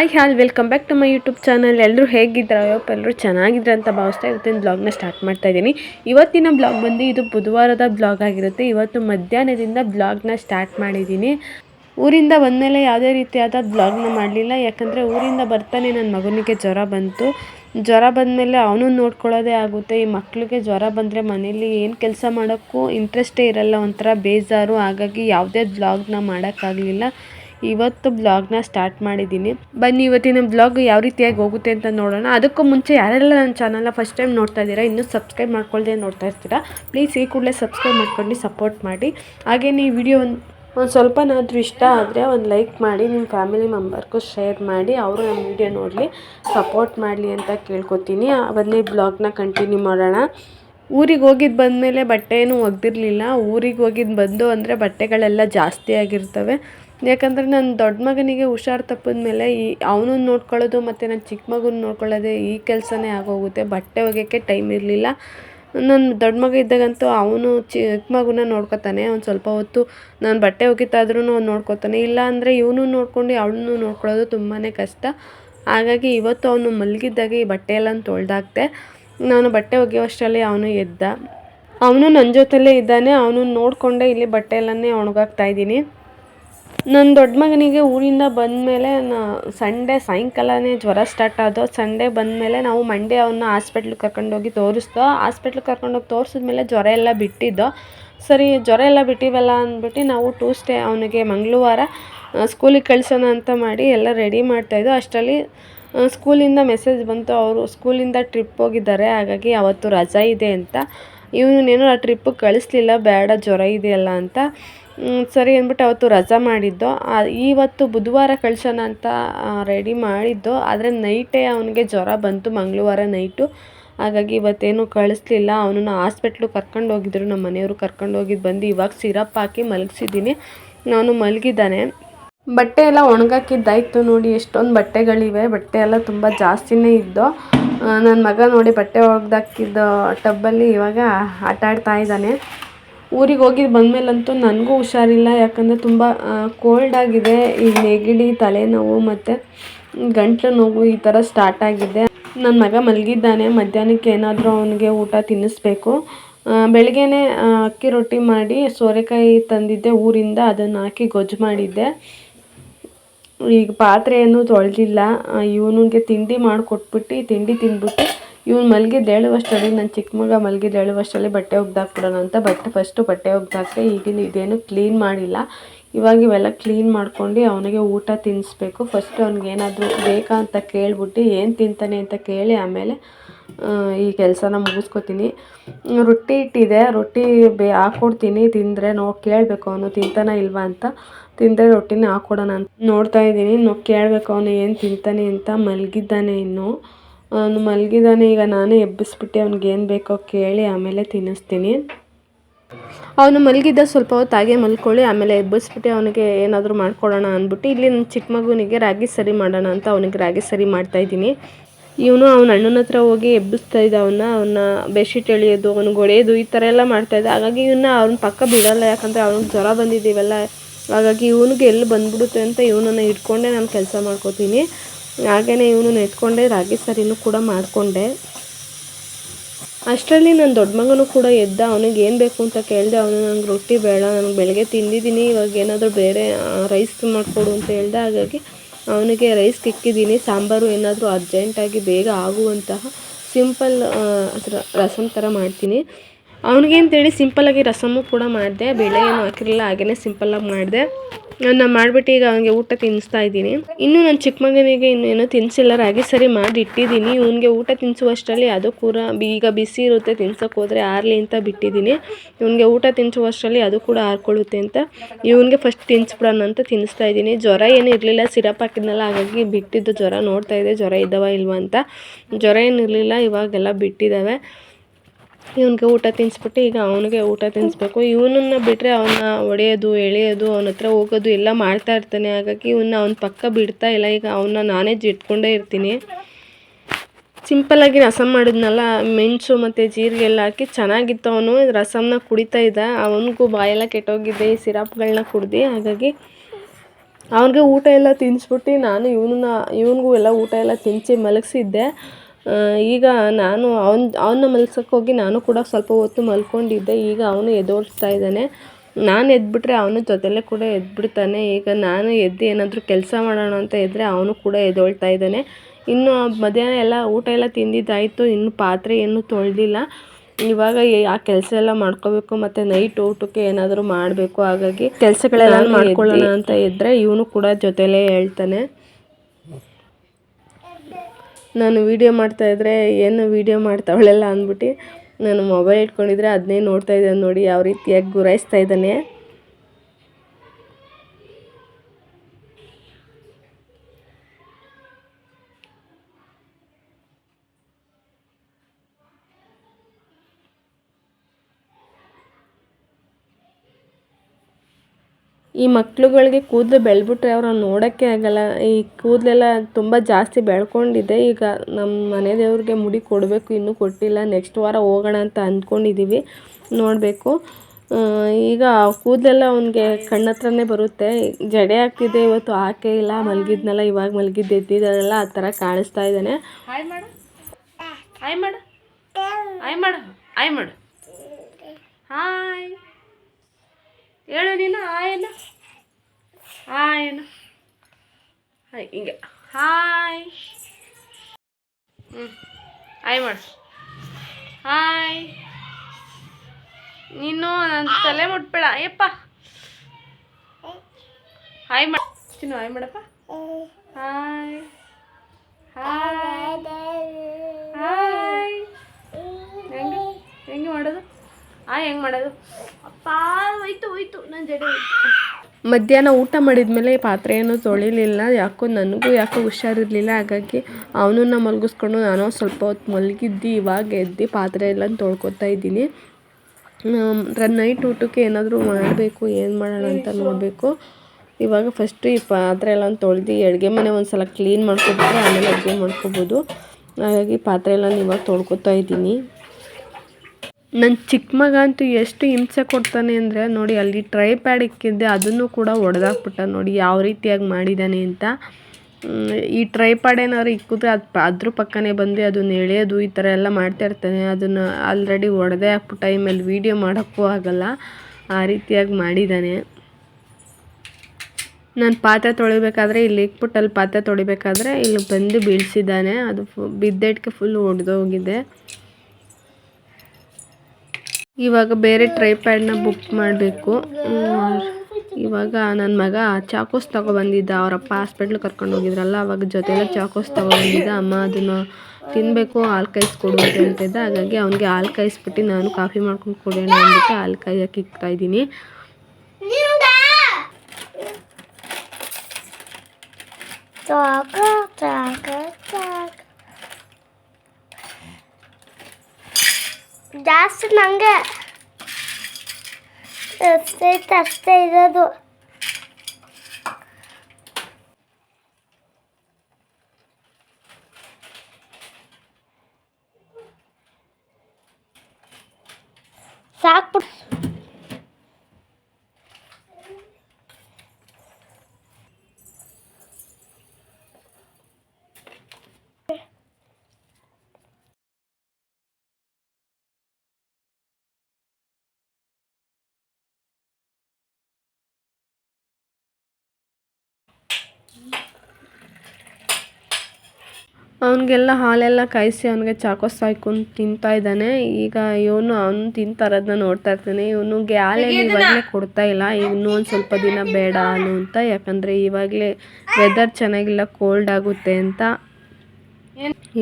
Hi hello welcome back to my YouTube channel ಎಲ್ಲರೂ ಹೇಗಿದ್ದಾರೆ? ಎಲ್ಲರೂ ಚೆನ್ನಾಗಿದ್ರೆ ಅಂತ ಭಾವಿಸ್ತಾ ಇವತ್ತಿನ ಬ್ಲಾಗ್ನ ಸ್ಟಾರ್ಟ್ ಮಾಡ್ತಾ ಇದ್ದೀನಿ. ಇವತ್ತಿನ ಬ್ಲಾಗ್ ಬಂದು ಇದು ಬುಧವಾರದ ಬ್ಲಾಗ್ ಆಗಿರುತ್ತೆ. ಇವತ್ತು ಮಧ್ಯಾಹ್ನದಿಂದ ಬ್ಲಾಗ್ನ ಸ್ಟಾರ್ಟ್ ಮಾಡಿದ್ದೀನಿ. ಊರಿಂದ ಬಂದಮೇಲೆ ಯಾವುದೇ ರೀತಿಯಾದ ಬ್ಲಾಗ್ನ ಮಾಡಲಿಲ್ಲ. ಯಾಕಂದರೆ ಊರಿಂದ ಬರ್ತಾನೆ ನನ್ನ ಮಗನಿಗೆ ಜ್ವರ ಬಂತು. ಜ್ವರ ಬಂದಮೇಲೆ ಅವನು ನೋಡ್ಕೊಳ್ಳೋದೇ ಆಗುತ್ತೆ. ಈ ಮಕ್ಕಳಿಗೆ ಜ್ವರ ಬಂದರೆ ಮನೇಲಿ ಏನು ಕೆಲಸ ಮಾಡೋಕ್ಕೂ ಇಂಟ್ರೆಸ್ಟೇ ಇರಲ್ಲ. ಒಂಥರ ಬೇಜಾರು. ಹಾಗಾಗಿ ಯಾವುದೇ ಬ್ಲಾಗ್ನ ಮಾಡೋಕ್ಕಾಗಲಿಲ್ಲ. ಇವತ್ತು ಬ್ಲಾಗ್ನ ಸ್ಟಾರ್ಟ್ ಮಾಡಿದ್ದೀನಿ. ಬನ್ನಿ, ಇವತ್ತಿನ ಬ್ಲಾಗ್ ಯಾವ ರೀತಿಯಾಗಿ ಹೋಗುತ್ತೆ ಅಂತ ನೋಡೋಣ. ಅದಕ್ಕೂ ಮುಂಚೆ ಯಾರೆಲ್ಲ ನನ್ನ ಚಾನಲ್ನ ಫಸ್ಟ್ ಟೈಮ್ ನೋಡ್ತಾ ಇದ್ದೀರಾ, ಇನ್ನೂ ಸಬ್ಸ್ಕ್ರೈಬ್ ಮಾಡ್ಕೊಳ್ದೆ ನೋಡ್ತಾ ಇರ್ತೀರಾ ಪ್ಲೀಸ್ ಈ ಕೂಡಲೇ ಸಬ್ಸ್ಕ್ರೈಬ್ ಮಾಡ್ಕೊಂಡು ಸಪೋರ್ಟ್ ಮಾಡಿ. ಹಾಗೇ ಈ ವಿಡಿಯೋ ಒಂದು ಒಂದು ಸ್ವಲ್ಪನಾದರೂ ಇಷ್ಟ ಆದರೆ ಒಂದು ಲೈಕ್ ಮಾಡಿ ನಿಮ್ಮ ಫ್ಯಾಮಿಲಿ ಮೆಂಬರ್ಗೂ ಶೇರ್ ಮಾಡಿ, ಅವರು ನಮ್ಮ ವಿಡಿಯೋ ನೋಡಲಿ ಸಪೋರ್ಟ್ ಮಾಡಲಿ ಅಂತ ಕೇಳ್ಕೊತೀನಿ. ಬನ್ನಿ, ಬ್ಲಾಗ್ನ ಕಂಟಿನ್ಯೂ ಮಾಡೋಣ. ಊರಿಗೆ ಹೋಗಿದ್ದು ಬಂದಮೇಲೆ ಬಟ್ಟೆ ಏನು ಒಗ್ದಿರಲಿಲ್ಲ. ಊರಿಗೆ ಹೋಗಿದ್ದು ಬಂದು ಅಂದರೆ ಬಟ್ಟೆಗಳೆಲ್ಲ ಜಾಸ್ತಿ ಆಗಿರ್ತವೆ. ಯಾಕಂದರೆ ನನ್ನ ದೊಡ್ಡ ಮಗನಿಗೆ ಹುಷಾರು ತಪ್ಪಿದ ಮೇಲೆ ಈ ಅವನು ನೋಡ್ಕೊಳ್ಳೋದು ಮತ್ತು ನನ್ನ ಚಿಕ್ಕ ಮಗುನ ನೋಡ್ಕೊಳ್ಳೋದೇ ಈ ಕೆಲಸನೇ ಆಗೋಗುತ್ತೆ. ಬಟ್ಟೆ ಒಗೆಯೋಕ್ಕೆ ಟೈಮ್ ಇರಲಿಲ್ಲ. ನನ್ನ ದೊಡ್ಡ ಮಗ ಇದ್ದಾಗಂತೂ ಅವನು ಚಿಕ್ಕ ಮಗುನ ನೋಡ್ಕೊತಾನೆ. ಅವ್ನು ಸ್ವಲ್ಪ ಹೊತ್ತು ನಾನು ಬಟ್ಟೆ ಒಗಿತಾ ಇದ್ರೂ ಅವ್ನು ನೋಡ್ಕೊತಾನೆ. ಇಲ್ಲ ಅಂದರೆ ಇವನು ನೋಡ್ಕೊಂಡು ಅವಳನ್ನು ನೋಡ್ಕೊಳ್ಳೋದು ತುಂಬಾ ಕಷ್ಟ. ಹಾಗಾಗಿ ಇವತ್ತು ಅವನು ಮಲಗಿದ್ದಾಗ ಈ ಬಟ್ಟೆ ಎಲ್ಲ ನಾನು ಬಟ್ಟೆ ಒಗೆಯುವಷ್ಟರಲ್ಲಿ ಅವನು ಎದ್ದ. ಅವನು ನನ್ನ ಜೊತೆಲೇ ಇದ್ದಾನೆ. ಅವನು ನೋಡಿಕೊಂಡೆ ಇಲ್ಲಿ ಬಟ್ಟೆ ಎಲ್ಲನೇ ಒಣಗಾಕ್ತಾ ಇದ್ದೀನಿ. ನನ್ನ ದೊಡ್ಡ ಮಗನಿಗೆ ಊರಿಂದ ಬಂದಮೇಲೆ ನಾ ಸಂಡೇ ಸಾಯಂಕಾಲನೇ ಜ್ವರ ಸ್ಟಾರ್ಟ್ ಆದೋ, ಸಂಡೇ ಬಂದಮೇಲೆ ನಾವು ಮಂಡೇ ಅವನ್ನ ಹಾಸ್ಪಿಟ್ಲಿಗೆ ಕರ್ಕೊಂಡೋಗಿ ತೋರಿಸ್ದೋ ಹಾಸ್ಪಿಟ್ಲಿಗೆ ಕರ್ಕೊಂಡೋಗಿ ತೋರಿಸಿದ್ಮೇಲೆ ಜ್ವರ ಎಲ್ಲ ಬಿಟ್ಟಿದ್ದೋ, ಸರಿ ಜ್ವರ ಎಲ್ಲ ಬಿಟ್ಟಿವಲ್ಲ ಅಂದ್ಬಿಟ್ಟು ನಾವು ಟ್ಯೂಸ್ಡೇ ಅವನಿಗೆ ಮಂಗಳವಾರ ಸ್ಕೂಲಿಗೆ ಕಳಿಸೋಣ ಅಂತ ಮಾಡಿ ಎಲ್ಲ ರೆಡಿ ಮಾಡ್ತಾಯಿದ್ದೋ ಅಷ್ಟರಲ್ಲಿ ಸ್ಕೂಲಿಂದ ಮೆಸೇಜ್ ಬಂತು, ಅವರು ಸ್ಕೂಲಿಂದ ಟ್ರಿಪ್ ಹೋಗಿದ್ದಾರೆ, ಹಾಗಾಗಿ ಅವತ್ತು ರಜಾ ಇದೆ ಅಂತ. ಇವನೇನೋ ಆ ಟ್ರಿಪ್ಪಿಗೆ ಕಳಿಸ್ಲಿಲ್ಲ, ಬೇಡ, ಜ್ವರ ಇದೆಯಲ್ಲ ಅಂತ. ಸರಿ ಅಂದ್ಬಿಟ್ಟು ಅವತ್ತು ರಜಾ ಮಾಡಿದ್ದು. ಇವತ್ತು ಬುಧವಾರ ಕಳ್ಸೋಣ ಅಂತ ರೆಡಿ ಮಾಡಿದ್ದು. ಆದರೆ ನೈಟೇ ಅವನಿಗೆ ಜ್ವರ ಬಂತು ಮಂಗಳವಾರ ನೈಟು ಹಾಗಾಗಿ ಇವತ್ತೇನು ಕಳಿಸ್ಲಿಲ್ಲ. ಅವನನ್ನು ಹಾಸ್ಪಿಟ್ಲಿಗೆ ಕರ್ಕೊಂಡು ಹೋಗಿದ್ರು. ನಮ್ಮ ಮನೆಯವರು ಕರ್ಕೊಂಡು ಹೋಗಿದ್ದು ಬಂದು ಇವಾಗ ಸಿರಪ್ ಹಾಕಿ ಮಲಗಿಸಿದ್ದೀನಿ. ಅವನು ಮಲಗಿದ್ದಾನೆ. ಬಟ್ಟೆ ಎಲ್ಲ ಒಣಗಾಕಿದ್ದಾಯಿತು ನೋಡಿ, ಎಷ್ಟೊಂದು ಬಟ್ಟೆಗಳಿವೆ. ಬಟ್ಟೆ ಎಲ್ಲ ತುಂಬ ಜಾಸ್ತಿನೇ ಇದ್ದು. ನನ್ನ ಮಗ ನೋಡಿ ಬಟ್ಟೆ ಒಗ್ದಾಕಿದ್ದ ಟಬ್ಬಲ್ಲಿ ಇವಾಗ ಆಟ ಆಡ್ತಾ ಇದ್ದಾನೆ. ಊರಿಗೆ ಹೋಗಿ ಬಂದಮೇಲಂತೂ ನನಗೂ ಹುಷಾರಿಲ್ಲ, ಯಾಕಂದರೆ ತುಂಬ ಕೋಲ್ಡ್ ಆಗಿದೆ. ಈ ನೆಗಡಿ, ತಲೆನೋವು ಮತ್ತು ಗಂಟ್ಲು ನೋವು ಈ ಥರ ಸ್ಟಾರ್ಟ್ ಆಗಿದೆ. ನನ್ನ ಮಗ ಮಲಗಿದ್ದಾನೆ, ಮಧ್ಯಾಹ್ನಕ್ಕೆ ಏನಾದರೂ ಅವನಿಗೆ ಊಟ ತಿನ್ನಿಸ್ಬೇಕು. ಬೆಳಗ್ಗೆನೇ ಅಕ್ಕಿ ರೊಟ್ಟಿ ಮಾಡಿ ಸೋರೆಕಾಯಿ ತಂದಿದ್ದೆ ಊರಿಂದ, ಅದನ್ನು ಹಾಕಿ ಗೊಜ್ಜು ಮಾಡಿದ್ದೆ. ಈಗ ಪಾತ್ರೆಯನ್ನು ತೊಳೆದಿಲ್ಲ. ಇವನಿಗೆ ತಿಂಡಿ ಮಾಡಿಕೊಟ್ಬಿಟ್ಟು ತಿಂಡಿ ತಿಂದ್ಬಿಟ್ಟು ಇವ್ನು ಮಲಗಿದ್ದೇಳುವಷ್ಟರಲ್ಲಿ ನನ್ನ ಚಿಕ್ಕ ಮಗ ಮಲಗಿದ್ದೇಳುವಷ್ಟರಲ್ಲಿ ಬಟ್ಟೆ ಒಗ್ದಾಕ್ಬಿಡೋಣ ಅಂತ ಬಟ್ಟೆ ಫಸ್ಟು ಬಟ್ಟೆ ಒಗ್ದಾಕೆ ಈಗಿನ ಇದೇನು ಕ್ಲೀನ್ ಮಾಡಿಲ್ಲ. ಇವಾಗ ಇವೆಲ್ಲ ಕ್ಲೀನ್ ಮಾಡ್ಕೊಂಡು ಅವನಿಗೆ ಊಟ ತಿನ್ನಿಸ್ಬೇಕು ಫಸ್ಟ್ ಅವ್ನಿಗೆ ಏನಾದರೂ ಬೇಕಾ ಅಂತ ಕೇಳಿಬಿಟ್ಟು ಏನು ತಿಂತಾನೆ ಅಂತ ಕೇಳಿ ಆಮೇಲೆ ಈ ಕೆಲಸನ ಮುಗಿಸ್ಕೊತೀನಿ. ರೊಟ್ಟಿ ಇಟ್ಟಿದೆ. ರೊಟ್ಟಿ ಬೇ ಹಾಕ್ಕೊಡ್ತೀನಿ ತಿಂದರೆ ನೋ ಕೇಳಬೇಕು ಅವನು ತಿಂತಾನ ಇಲ್ವಾ ಅಂತ. ತಿಂದರೆ ರೊಟ್ಟಿನೇ ಹಾಕ್ಕೊಡೋಣ ಅಂತ ನೋಡ್ತಾ ಇದ್ದೀನಿ. ನೋ ಕೇಳಬೇಕು ಅವನು ಏನು ತಿಂತಾನೆ ಅಂತ. ಮಲಗಿದ್ದಾನೆ ಇನ್ನು. ಅವನು ಮಲಗಿದ್ದಾನೆ. ಈಗ ನಾನೇ ಎಬ್ಬಿಸ್ಬಿಟ್ಟು ಅವ್ನಿಗೆ ಏನು ಬೇಕೋ ಕೇಳಿ ಆಮೇಲೆ ತಿನ್ನಿಸ್ತೀನಿ. ಅವನು ಮಲಗಿದ್ದ ಸ್ವಲ್ಪ ಹೊತ್ತು ಹಾಗೆ ಮಲ್ಕೊಳ್ಳಿ, ಆಮೇಲೆ ಎಬ್ಬಿಸ್ಬಿಟ್ಟು ಅವನಿಗೆ ಏನಾದರೂ ಮಾಡ್ಕೊಡೋಣ ಅಂದ್ಬಿಟ್ಟು, ಇಲ್ಲಿ ನನ್ನ ಚಿಕ್ಕ ಮಗುನಿಗೆ ರಾಗಿ ಸರಿ ಮಾಡೋಣ ಅಂತ ಅವನಿಗೆ ರಾಗಿ ಸರಿ ಮಾಡ್ತಾ ಇದ್ದೀನಿ. ಇವನು ಅವನ ಅಣ್ಣನ ಹತ್ರ ಹೋಗಿ ಎಬ್ಬಿಸ್ತಾ ಇದ್ದ ಅವನ್ನ ಅವನ್ನ ಬೆಡ್ಶೀಟ್ ಎಳೆಯೋದು, ಅವ್ನಿಗೆ ಹೊಡೆಯೋದು, ಈ ಥರ ಎಲ್ಲ ಮಾಡ್ತಾಯಿದ್ದ ಹಾಗಾಗಿ ಇವನ್ನ ಅವ್ನ ಪಕ್ಕ ಬಿಡೋಲ್ಲ. ಯಾಕಂದರೆ ಅವ್ನಿಗೆ ಜ್ವರ ಬಂದಿದ್ದೀವಲ್ಲ ಹಾಗಾಗಿ ಇವನಿಗೆ ಎಲ್ಲಿ ಬಂದ್ಬಿಡುತ್ತೆ ಅಂತ ಇವನನ್ನು ಇಟ್ಕೊಂಡೆ ನಾನು ಕೆಲಸ ಮಾಡ್ಕೋತೀನಿ. ಹಾಗೆಯೇ ಇವನು ಎತ್ಕೊಂಡೆ ರಾಗಿ ಸರಿನೂ ಕೂಡ ಮಾಡಿಕೊಂಡೆ. ಅಷ್ಟರಲ್ಲಿ ನನ್ನ ದೊಡ್ಡ ಮಗನೂ ಕೂಡ ಎದ್ದ, ಅವನಿಗೆ ಏನು ಬೇಕು ಅಂತ ಕೇಳಿದೆ, ಅವನು ನನಗೆ ರೊಟ್ಟಿ ಬೇಡ ನನಗೆ ಬೆಳಗ್ಗೆ ತಿಂದಿದ್ದೀನಿ, ಇವಾಗ ಏನಾದರೂ ಬೇರೆ ರೈಸ್ ಮಾಡಿಕೊಡು ಅಂತ ಹೇಳ್ದೆ. ಹಾಗಾಗಿ ಅವನಿಗೆ ರೈಸ್ ಕಿಕ್ಕಿದ್ದೀನಿ, ಸಾಂಬಾರು ಏನಾದರೂ ಅರ್ಜೆಂಟಾಗಿ ಬೇಗ ಆಗುವಂತಹ ಸಿಂಪಲ್ ರಸಮ್ ಥರ ಮಾಡ್ತೀನಿ. ಅವನಿಗೆ ಅಂತೇಳಿ ಸಿಂಪಲ್ಲಾಗಿ ರಸಮು ಕೂಡ ಮಾಡಿದೆ ಬೇಳೆ ಏನು ಹಾಕಿರಲಿಲ್ಲ ಹಾಗೆಯೇ ಸಿಂಪಲ್ಲಾಗಿ ಮಾಡಿದೆ. ನಾನು ಮಾಡಿಬಿಟ್ಟು ಈಗ ಅವನಿಗೆ ಊಟ ತಿನ್ನಿಸ್ತಾ ಇದ್ದೀನಿ. ಇನ್ನು ನನ್ನ ಚಿಕ್ಕ ಮಗನಿಗೆ ಇನ್ನೂ ತಿನ್ಸಿಲ್ಲ ತಿನ್ನಿಸಿಲ್ಲ ರಾಗಿ ಸರಿ ಮಾಡಿ ಇಟ್ಟಿದ್ದೀನಿ. ಇವನಿಗೆ ಊಟ ತಿನ್ನಿಸುವಷ್ಟರಲ್ಲಿ ಅದು ಕೂಡ ಈಗ ಬಿಸಿ ಇರುತ್ತೆ, ತಿನ್ಸೋಕೆ ಹೋದರೆ ಆರಲಿ ಅಂತ ಬಿಟ್ಟಿದ್ದೀನಿ. ಇವನಿಗೆ ಊಟ ತಿನ್ನಿಸುವಷ್ಟರಲ್ಲಿ ಅದು ಕೂಡ ಆರ್ಕೊಳ್ಳುತ್ತೆ ಅಂತ. ಇವನಿಗೆ ಫಸ್ಟ್ ತಿನ್ನಿಸ್ಬಿಡೋಣ ಅಂತ ತಿನ್ನಿಸ್ತಾ ಇದ್ದೀನಿ. ಜ್ವರ ಏನೂ ಇರಲಿಲ್ಲ, ಸಿರಪ್ ಹಾಕಿದ್ನಲ್ಲ, ಹಾಗಾಗಿ ಬಿಟ್ಟಿದ್ದು ಜ್ವರ. ನೋಡ್ತಾ ಇದೆ ಜ್ವರ ಇದ್ದಾವ ಇಲ್ವಾ ಅಂತ. ಜ್ವರ ಏನಿರಲಿಲ್ಲ ಇವಾಗೆಲ್ಲ ಬಿಟ್ಟಿದ್ದಾವೆ. ಇವನಿಗೆ ಊಟ ತಿನ್ನಿಸ್ಬಿಟ್ಟು ಈಗ ಅವನಿಗೆ ಊಟ ತಿನ್ನಿಸ್ಬೇಕು ಇವನನ್ನು ಬಿಟ್ಟರೆ ಅವನ್ನ ಹೊಡೆಯೋದು ಎಳೆಯೋದು, ಅವನ ಹತ್ರ ಹೋಗೋದು ಎಲ್ಲ ಮಾಡ್ತಾ ಇರ್ತಾನೆ. ಹಾಗಾಗಿ ಇವನ್ನ ಅವನ ಪಕ್ಕ ಬಿಡ್ತಾ ಇಲ್ಲ. ಈಗ ಅವನ್ನ ನಾನೇ ಜಿಟ್ಕೊಂಡೇ ಇರ್ತೀನಿ. ಸಿಂಪಲ್ಲಾಗಿ ರಸಮ್ ಮಾಡಿದ್ನಲ್ಲ, ಮೆಣಸು ಮತ್ತು ಜೀರಿಗೆ ಎಲ್ಲ ಹಾಕಿ ಚೆನ್ನಾಗಿತ್ತು ಅವನು. ರಸಮ್ನ ಕುಡಿತಾ ಇದ್ದ. ಅವನಿಗೂ ಬಾಯೆಲ್ಲ ಕೆಟ್ಟೋಗಿದ್ದೆ ಈ ಸಿರಪ್ಗಳನ್ನ ಕುಡ್ದು. ಹಾಗಾಗಿ ಅವನಿಗೆ ಊಟ ಎಲ್ಲ ತಿನ್ನಿಸ್ಬಿಟ್ಟು ನಾನು ಇವನನ್ನ, ಇವನಿಗೂ ಎಲ್ಲ ಊಟ ಎಲ್ಲ ತಿನ್ನಿಸಿ ಮಲಗಿಸಿದ್ದೆ. ಈಗ ನಾನು ಅವನ ಅವನ್ನ ಮಲ್ಸೋಕ್ಕೋಗಿ ಹೋಗಿ ನಾನು ಕೂಡ ಸ್ವಲ್ಪ ಹೊತ್ತು ಮಲ್ಕೊಂಡಿದ್ದೆ. ಈಗ ಅವನು ಎದ್ದೋಳ್ತಾ ಇದ್ದಾನೆ. ನಾನು ಎದ್ಬಿಟ್ರೆ ಅವನು ಜೊತೆಲೇ ಕೂಡ ಎದ್ಬಿಡ್ತಾನೆ. ಈಗ ನಾನು ಎದ್ದು ಏನಾದರೂ ಕೆಲಸ ಮಾಡೋಣ ಅಂತ ಇದ್ದರೆ ಅವನು ಕೂಡ ಎದ್ದೋಳ್ತಾ ಇದ್ದಾನೆ. ಇನ್ನು ಮಧ್ಯಾಹ್ನ ಎಲ್ಲ ಊಟ ಎಲ್ಲ ತಿಂದಿದ್ದಾಯಿತು. ಇನ್ನು ಪಾತ್ರೆ ಏನು ತೊಳೆದಿಲ್ಲ. ಇವಾಗ ಆ ಕೆಲಸ ಎಲ್ಲ ಮಾಡ್ಕೋಬೇಕು ಮತ್ತು ನೈಟ್ ಊಟಕ್ಕೆ ಏನಾದರೂ ಮಾಡಬೇಕು. ಹಾಗಾಗಿ ಕೆಲಸಗಳೆಲ್ಲ ಮಾಡ್ಕೊಳ್ಳೋಣ ಅಂತ ಇದ್ದರೆ ಇವನು ಕೂಡ ಜೊತೆಲೇ ಹೇಳ್ತಾನೆ. ನಾನು ವೀಡಿಯೋ ಮಾಡ್ತಾಯಿದ್ರೆ ಏನು ವೀಡಿಯೋ ಮಾಡ್ತಾವಳೆಲ್ಲ ಅಂದ್ಬಿಟ್ಟು ನಾನು ಮೊಬೈಲ್ ಇಟ್ಕೊಂಡಿದ್ರೆ ಅದನ್ನೇ ನೋಡ್ತಾ ಇದ್ದಾನೆ ನೋಡಿ ಯಾವ ರೀತಿಯಾಗಿ ಗುರಾಯಿಸ್ತಾ ಇದ್ದಾನೆ. ಈ ಮಕ್ಳುಗಳಿಗೆ ಕೂದಲು ಬೆಳೆದ್ಬಿಟ್ರೆ ಅವ್ರನ್ನ ನೋಡೋಕ್ಕೆ ಆಗಲ್ಲ. ಈ ಕೂದಲೆಲ್ಲ ತುಂಬ ಜಾಸ್ತಿ ಬೆಳ್ಕೊಂಡಿದೆ. ಈಗ ನಮ್ಮ ಮನೆ ದೇವ್ರಿಗೆ ಮುಡಿ ಕೊಡಬೇಕು, ಇನ್ನೂ ಕೊಟ್ಟಿಲ್ಲ. ನೆಕ್ಸ್ಟ್ ವಾರ ಹೋಗೋಣ ಅಂತ ಅಂದ್ಕೊಂಡಿದ್ದೀವಿ ನೋಡಬೇಕು. ಈಗ ಕೂದಲೆಲ್ಲ ಅವನಿಗೆ ಕಣ್ಣತ್ರನೇ ಬರುತ್ತೆ. ಜಡೆ ಆಗ್ತಿದೆ, ಇವತ್ತು ಹಾಕೇ ಇಲ್ಲ, ಮಲಗಿದ್ನಲ್ಲ, ಇವಾಗ ಮಲಗಿದ್ದು ಆ ಥರ ಕಾಣಿಸ್ತಾ ಇದ್ದಾನೆ. ಹಾಯ್ ಮಾಡು. ಹಾಯ್ ಮಾಡು. ಹಾಯ್ ಮಾಡು. ಮಾಡು. ಹಾಯ್. ಹೇಳು ನೀನು ಆಯನ ಹಾಯ್ ಏನು ಹಾಯ್, ಹಿಂಗೆ. ಹಾಯ್. ಹ್ಞೂ ಹಾಯ್ ಮಾಡು. ಹಾಯ್. ನೀನು ನನ್ನ ತಲೆ ಮುಟ್ಬೇಡ. ಅಯ್ಯಪ್ಪ. ಹಾಯ್ ಮಾಡು. ಚಿನ್ನು ಹಾಯ್ ಮಾಡಪ್ಪ. ಹಾಯ್. ಹಾಯ್. ಹಾಯ್. ಹೆಂಗೆ ಹೆಂಗೆ ಮಾಡೋದು? ಹಾಯ್, ಹೆಂಗೆ ಮಾಡೋದು? ಜಡೆ ಮಧ್ಯಾಹ್ನ ಊಟ ಮಾಡಿದ್ಮೇಲೆ ಪಾತ್ರೆ ಏನು ತೊಳಿಲಿಲ್ಲ. ಯಾಕೋ ನನಗೂ ಯಾಕೋ ಹುಷಾರಿರಲಿಲ್ಲ. ಹಾಗಾಗಿ ಅವನನ್ನ ಮಲಗಿಸ್ಕೊಂಡು ನಾನು ಸ್ವಲ್ಪ ಹೊತ್ತು ಮಲಗಿದ್ದು, ಇವಾಗ ಎದ್ದು ಪಾತ್ರೆ ಎಲ್ಲ ತೊಳ್ಕೊತಾ ಇದ್ದೀನಿ. ನೈಟ್ ಊಟಕ್ಕೆ ಏನಾದರೂ ಮಾಡಬೇಕು, ಏನು ಮಾಡೋಣ ಅಂತ ನೋಡಬೇಕು. ಇವಾಗ ಫಸ್ಟು ಈ ಪಾತ್ರೆ ಎಲ್ಲ ತೊಳೆದು ಅಡುಗೆ ಮನೆ ಒಂದು ಸಲ ಕ್ಲೀನ್ ಮಾಡ್ಕೊಬಿಟ್ರೆ ಆಮೇಲೆ ಅಡುಗೆ ಮಾಡ್ಕೊಬೋದು. ಹಾಗಾಗಿ ಪಾತ್ರೆ ಎಲ್ಲ ಇವಾಗ ತೊಳ್ಕೊತಾ ಇದ್ದೀನಿ. ನನ್ನ ಚಿಕ್ಕ ಮಗ ಅಂತೂ ಎಷ್ಟು ಹಿಂಸೆ ಕೊಡ್ತಾನೆ ಅಂದರೆ ನೋಡಿ, ಅಲ್ಲಿ ಟ್ರೈ ಪ್ಯಾಡ್ ಇಕ್ಕಿದ್ದೆ, ಅದನ್ನು ಕೂಡ ಒಡೆದಾಕ್ಬಿಟ್ಟ ನೋಡಿ, ಯಾವ ರೀತಿಯಾಗಿ ಮಾಡಿದ್ದಾನೆ ಅಂತ. ಈ ಟ್ರೈ ಪ್ಯಾಡ್ ಏನಾದ್ರು ಇಕ್ಕಿದ್ರೆ ಅದು ಅದ್ರ ಪಕ್ಕನೇ ಬಂದು ಅದನ್ನ ಎಳೆಯೋದು, ಈ ಥರ ಎಲ್ಲ ಮಾಡ್ತಾಯಿರ್ತಾನೆ ಅದನ್ನು ಆಲ್ರೆಡಿ ಒಡೆದೇ ಹಾಕ್ಬಿಟ್ಟ ಟೈಮಲ್ಲಿ ವೀಡಿಯೋ ಮಾಡೋಕ್ಕೂ ಆಗಲ್ಲ. ಆ ರೀತಿಯಾಗಿ ಮಾಡಿದ್ದಾನೆ. ನಾನು ಪಾತ್ರೆ ತೊಳಿಬೇಕಾದ್ರೆ ಇಲ್ಲಿ ಇಕ್ಬಿಟ್ಟು ಅಲ್ಲಿ ಪಾತ್ರೆ ತೊಳಿಬೇಕಾದ್ರೆ ಇಲ್ಲಿ ಬಂದು ಬೀಳಿಸಿದ್ದಾನೆ. ಅದು ಫು ಬಿದ್ದೆಟ್ಗೆ ಫುಲ್ ಒಡೆದೋಗಿದೆ ಇವಾಗ ಬೇರೆ ಟ್ರೈ ಪ್ಯಾಡ್ನ ಬುಕ್ ಮಾಡಬೇಕು. ಇವಾಗ ನನ್ನ ಮಗ ಚಾಕೋಸ್ ತಗೊಬಂದಿದ್ದ ಅವರಪ್ಪ ಹಾಸ್ಪಿಟ್ಲಿಗೆ ಕರ್ಕೊಂಡು ಹೋಗಿದ್ರಲ್ಲ, ಅವಾಗ ಜೊತೆಗೆ ಚಾಕೋಸ್ ತಗೊಬಂದಿದ್ದ ಅಮ್ಮ ಅದನ್ನು ತಿನ್ನಬೇಕು ಹಾಲು ಕಾಯಿಸ್ಕೊಡು ಅಂತ ಹೇಳ್ತಿದ್ದ. ಹಾಗಾಗಿ ಅವನಿಗೆ ಹಾಲು ಕಾಯಿಸ್ಬಿಟ್ಟು ನಾನು ಕಾಫಿ ಮಾಡ್ಕೊಂಡು ಕೊಡೋಣ ಅಂದ್ಬಿಟ್ಟು ಹಾಲು ಕಾಯಿ ಇಕ್ತಾ ಇದ್ದೀನಿ. ಜಾಸ್ತಿ ನನಗೆ ಎಷ್ಟೈತೆ ಅಷ್ಟೇ ಇರೋದು ಸಾಕು ಅವನಿಗೆಲ್ಲ ಹಾಲೆಲ್ಲ ಕಾಯಿಸಿ ಅವನಿಗೆ ಚಾಕೋಸ್ ಹಾಕೊಂಡು ತಿಂತಾ ಇದ್ದಾನೆ. ಈಗ ಇವನು ಅವನು ತಿಂತಾ ಇರೋದನ್ನ ನೋಡ್ತಾ ಇರ್ತಾನೆ. ಇವನಿಗೆ ಹಾಲೇನು ಇವಾಗಲೇ ಕೊಡ್ತಾ ಇಲ್ಲ. ಇನ್ನೂ ಒಂದು ಸ್ವಲ್ಪ ದಿನ ಬೇಡ ಹಾಲು ಅಂತ. ಯಾಕಂದರೆ ಇವಾಗಲೇ ವೆದರ್ ಚೆನ್ನಾಗಿಲ್ಲ ಕೋಲ್ಡ್ ಆಗುತ್ತೆ ಅಂತ.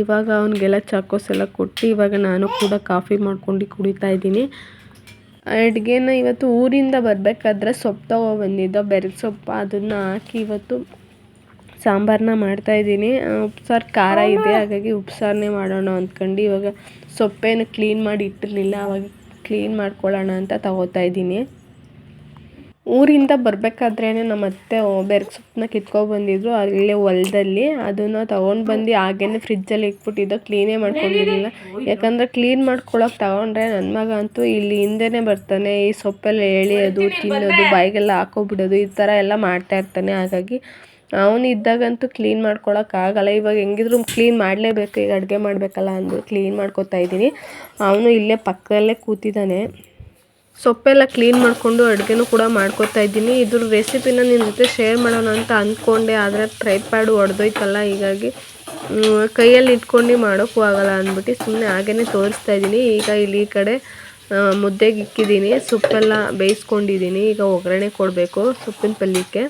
ಇವಾಗ ಅವನಿಗೆಲ್ಲ ಚಾಕೋಸ್ ಎಲ್ಲ ಕೊಟ್ಟು ಇವಾಗ ನಾನು ಕೂಡ ಕಾಫಿ ಮಾಡ್ಕೊಂಡು ಕುಡಿತಾ ಇದ್ದೀನಿ. ಅಡುಗೆನ ಇವತ್ತು ಊರಿಂದ ಬರಬೇಕಾದ್ರೆ ಸೊಪ್ಪು ಬಂದಿದ್ದೋ ಬೆರಗಸೊಪ್ಪು ಸೊಪ್ಪು. ಅದನ್ನು ಹಾಕಿ ಇವತ್ತು ಸಾಂಬಾರನ್ನ ಮಾಡ್ತಾಯಿದ್ದೀನಿ ಉಪ್ಸಾರು ಖಾರ ಇದೆ ಹಾಗಾಗಿ ಉಪ್ಸಾರನ್ನೇ ಮಾಡೋಣ ಅಂದ್ಕೊಂಡು ಇವಾಗ ಸೊಪ್ಪೇನು ಕ್ಲೀನ್ ಮಾಡಿ ಇಟ್ಟಿರಲಿಲ್ಲ ಅವಾಗ ಕ್ಲೀನ್ ಮಾಡ್ಕೊಳ್ಳೋಣ ಅಂತ ತಗೋತಾ ಇದ್ದೀನಿ. ಊರಿಂದ ಬರಬೇಕಾದ್ರೇ ನಮ್ಮ ಅತ್ತೆ ಬೆರ್ಗೆ ಸೊಪ್ಪನ್ನ ಕಿತ್ಕೊಂಡು ಬಂದಿದ್ರು ಅಲ್ಲೇ ಹೊಲದಲ್ಲಿ. ಅದನ್ನು ತೊಗೊಂಡು ಬಂದು ಹಾಗೇನೆ ಫ್ರಿಜ್ಜಲ್ಲಿ ಇಟ್ಬಿಟ್ಟಿದ್ದು ಕ್ಲೀನೇ ಮಾಡ್ಕೊಂಡಿರಲಿಲ್ಲ. ಯಾಕಂದರೆ ಕ್ಲೀನ್ ಮಾಡ್ಕೊಳ್ಳೋಕೆ ತಗೊಂಡ್ರೆ ನನ್ನ ಮಗ ಅಂತೂ ಇಲ್ಲಿ ಹಿಂದೆನೇ ಬರ್ತಾನೆ ಈ ಸೊಪ್ಪೆಲ್ಲ ಎಳೆಯೋದು ತಿನ್ನೋದು ಬಾಯಿಗೆಲ್ಲ ಹಾಕೋಬಿಡೋದು ಈ ಥರ ಎಲ್ಲ ಮಾಡ್ತಾಯಿರ್ತಾನೆ ಹಾಗಾಗಿ ಅವನು ಇದ್ದಾಗಂತೂ ಕ್ಲೀನ್ ಮಾಡ್ಕೊಳಕ್ಕಾಗಲ್ಲ ಇವಾಗ ಹೆಂಗಿದ್ರು ಕ್ಲೀನ್ ಮಾಡಲೇಬೇಕು. ಈಗ ಅಡುಗೆ ಮಾಡಬೇಕಲ್ಲ ಅಂದು ಕ್ಲೀನ್ ಮಾಡ್ಕೊತಾ ಇದ್ದೀನಿ. ಅವನು ಇಲ್ಲೇ ಪಕ್ಕದಲ್ಲೇ ಕೂತಿದ್ದಾನೆ. ಸೊಪ್ಪೆಲ್ಲ ಕ್ಲೀನ್ ಮಾಡಿಕೊಂಡು ಅಡುಗೆನೂ ಕೂಡ ಮಾಡ್ಕೊತಾ ಇದ್ದೀನಿ. ಇದ್ರ ರೆಸಿಪಿನ ನಿಮ್ಮ ಜೊತೆ ಶೇರ್ ಮಾಡೋಣ ಅಂತ ಅಂದ್ಕೊಂಡೆ ಆದರೆ ಟ್ರೈಪ್ಯಾಡು ಒಡೆದೋಯ್ತಲ್ಲ, ಹೀಗಾಗಿ ಕೈಯಲ್ಲಿ ಇಟ್ಕೊಂಡು ಮಾಡೋಕ್ಕೂ ಆಗಲ್ಲ ಅಂದ್ಬಿಟ್ಟು ಸುಮ್ಮನೆ ಹಾಗೇ ತೋರಿಸ್ತಾ ಇದ್ದೀನಿ. ಈಗ ಇಲ್ಲಿ ಈ ಕಡೆ ಮುದ್ದೆಗೆ ಇಕ್ಕಿದ್ದೀನಿ. ಸೊಪ್ಪೆಲ್ಲ ಬೇಯಿಸ್ಕೊಂಡಿದ್ದೀನಿ. ಈಗ ಒಗ್ಗರಣೆ ಕೊಡಬೇಕು ಸೊಪ್ಪಿನ ಪಲ್ಯಕ್ಕೆ.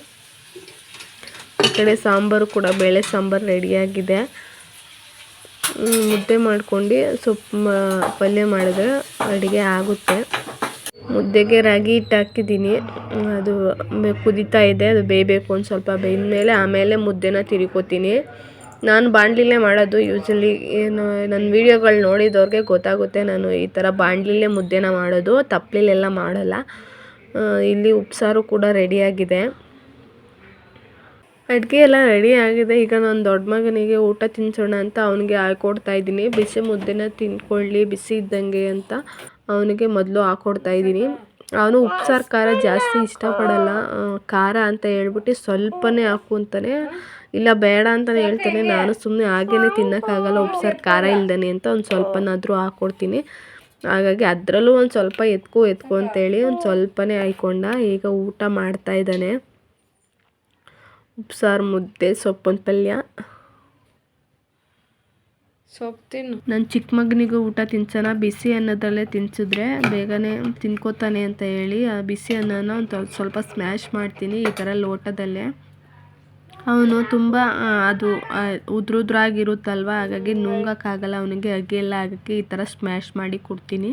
ಈ ಕಡೆ ಸಾಂಬಾರು ಕೂಡ ಬೇಳೆ ಸಾಂಬಾರು ರೆಡಿಯಾಗಿದೆ ಮುದ್ದೆ ಮಾಡ್ಕೊಂಡು ಸೊಪ್ಪು ಪಲ್ಯ ಮಾಡಿದ್ರೆ ಅಡುಗೆ ಆಗುತ್ತೆ. ಮುದ್ದೆಗೆ ರಾಗಿ ಹಿಟ್ಟು ಹಾಕಿದ್ದೀನಿ. ಅದು ಕುದೀತಾ ಇದೆ, ಅದು ಬೇಯಬೇಕು ಒಂದು ಸ್ವಲ್ಪ ಬೇಯ್ದ ಮೇಲೆ ಆಮೇಲೆ ಮುದ್ದೆನ ತಿರುಕೋತೀನಿ. ನಾನು ಬಾಣಲಿಲೇ ಮಾಡೋದು ಯೂಶಲಿ ಏನು ನನ್ನ ವೀಡಿಯೋಗಳು ನೋಡಿದವ್ರಿಗೆ ಗೊತ್ತಾಗುತ್ತೆ ನಾನು ಈ ಥರ ಬಾಣಲಿಲೇ ಮುದ್ದೆನ ಮಾಡೋದು ತಪ್ಪಲಿಲೆಲ್ಲ ಮಾಡಲ್ಲ. ಇಲ್ಲಿ ಉಪ್ಸಾರು ಕೂಡ ರೆಡಿಯಾಗಿದೆ ಅಡುಗೆ ಎಲ್ಲ ರೆಡಿ ಆಗಿದೆ. ಈಗ ನಾನು ದೊಡ್ಡ ಮಗನಿಗೆ ಊಟ ತಿನ್ಸೋಣ ಅಂತ ಅವನಿಗೆ ಹಾಕೊಡ್ತಾ ಇದ್ದೀನಿ. ಬಿಸಿ ಮುದ್ದೆನ ತಿನ್ಕೊಳ್ಳಿ, ಬಿಸಿ ಇದ್ದಂಗೆ ಅಂತ ಅವನಿಗೆ ಮೊದಲು ಹಾಕೊಡ್ತಾ ಇದ್ದೀನಿ. ಅವನು ಉಪ್ಸಾರು ಖಾರ ಜಾಸ್ತಿ ಇಷ್ಟಪಡಲ್ಲ. ಖಾರ ಅಂತ ಹೇಳ್ಬಿಟ್ಟು ಸ್ವಲ್ಪನೇ ಹಾಕು ಅಂತಾನೆ. ಇಲ್ಲ, ಬೇಡ ಅಂತಲೇ ಹೇಳ್ತಾನೆ. ನಾನು ಸುಮ್ಮನೆ ಹಾಗೇ ತಿನ್ನೋಕ್ಕಾಗಲ್ಲ ಉಪ್ಸಾರು ಖಾರ ಇಲ್ದೇ ಅಂತ ಒಂದು ಸ್ವಲ್ಪನಾದರೂ ಹಾಕ್ಕೊಡ್ತೀನಿ ಹಾಗಾಗಿ ಅದರಲ್ಲೂ ಒಂದು ಸ್ವಲ್ಪ ಎತ್ಕೊ ಎತ್ಕೊ ಅಂತೇಳಿ ಒಂದು ಸ್ವಲ್ಪನೇ ಹಾಯ್ಕೊಂಡ ಈಗ ಊಟ ಮಾಡ್ತಾ ಇದ್ದಾನೆ. ಉಪ್ಸಾರು ಮುದ್ದೆ ಸೊಪ್ಪಿನ ಪಲ್ಯ. ಸೊಪ್ಪು ತಿನ್ನು. ನನ್ನ ಚಿಕ್ಕ ಮಗನಿಗೂ ಊಟ ತಿನ್ಸೋಣ ಬಿಸಿ ಅನ್ನದಲ್ಲೇ ತಿನ್ಸಿದ್ರೆ ಬೇಗನೆ ತಿನ್ಕೋತಾನೆ ಅಂತ ಹೇಳಿ ಆ ಬಿಸಿ ಅನ್ನನ ಒಂದು ಸ್ವಲ್ಪ ಸ್ಮ್ಯಾಶ್ ಮಾಡ್ತೀನಿ ಈ ಥರ ಲೋಟದಲ್ಲೇ. ಅವನು ತುಂಬ ಅದು ಉದ್ರುದ್ರಾಗಿರುತ್ತಲ್ವ ಹಾಗಾಗಿ ನುಂಗಕ್ಕಾಗಲ್ಲ ಅವನಿಗೆ ಅಗಿ ಎಲ್ಲ ಆಗಕ್ಕೆ ಈ ಥರ ಸ್ಮ್ಯಾಶ್ ಮಾಡಿ ಕೊಡ್ತೀನಿ.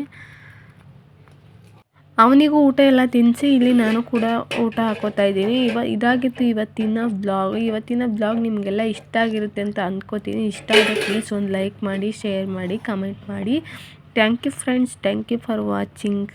ಅವನಿಗೂ ಊಟ ಎಲ್ಲ ತಿನ್ನಿಸಿ ಇಲ್ಲಿ ನಾನು ಕೂಡ ಊಟ ಹಾಕೋತಾ ಇದ್ದೀನಿ. ಇವ ಇದಾಗಿತ್ತು ಇವತ್ತಿನ ಬ್ಲಾಗ್ ಇವತ್ತಿನ ಬ್ಲಾಗ್ ನಿಮಗೆಲ್ಲ ಇಷ್ಟ ಆಗಿರುತ್ತೆ ಅಂತ ಅಂದ್ಕೋತೀನಿ ಇಷ್ಟ ಆದರೆ ಪ್ಲೀಸ್ ಒಂದು ಲೈಕ್ ಮಾಡಿ ಶೇರ್ ಮಾಡಿ ಕಮೆಂಟ್ ಮಾಡಿ. Thank you friends thank you for watching